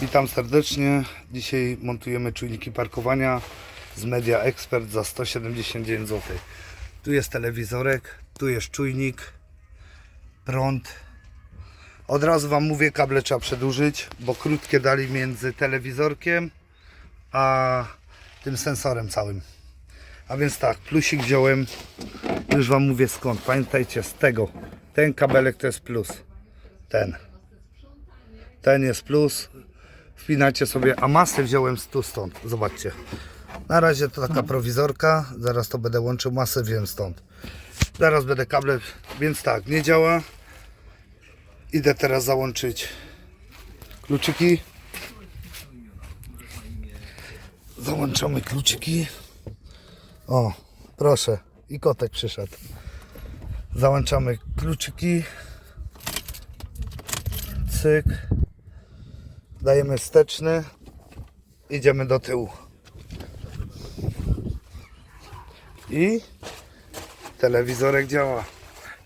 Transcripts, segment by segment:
Witam serdecznie. Dzisiaj montujemy czujniki parkowania z Media Expert za 179 zł. Tu jest telewizorek, tu jest czujnik, prąd. Od razu Wam mówię, kable trzeba przedłużyć, bo krótkie dali między telewizorkiem a tym sensorem całym. A więc tak, plusik wziąłem, już Wam mówię skąd. Pamiętajcie, z tego. Ten kabelek to jest plus. Ten. Ten jest plus. Wpinacie sobie, a masę wziąłem tu stąd. Zobaczcie. Na razie to taka prowizorka. Zaraz to będę łączył, masę wziąłem stąd. Zaraz będę kable, więc tak, nie działa. Idę teraz załączyć kluczyki. Załączamy kluczyki. O, proszę. I kotek przyszedł. Załączamy kluczyki. Cyk. Dajemy wsteczny. Idziemy do tyłu. I telewizorek działa.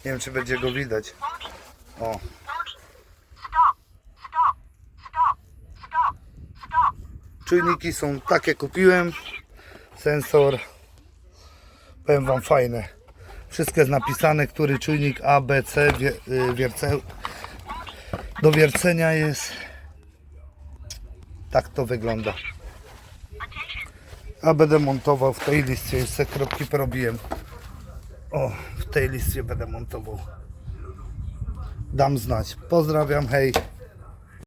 Nie wiem, czy będzie go widać. O. Czujniki są takie kupiłem. Sensor. Powiem wam fajne. Wszystko jest napisane, który czujnik A, B, C y, wierce, do wiercenia jest. Tak to wygląda. A będę montował w tej liście. Jeszcze kropki porobiłem. O, w tej liście będę montował. Dam znać. Pozdrawiam, hej.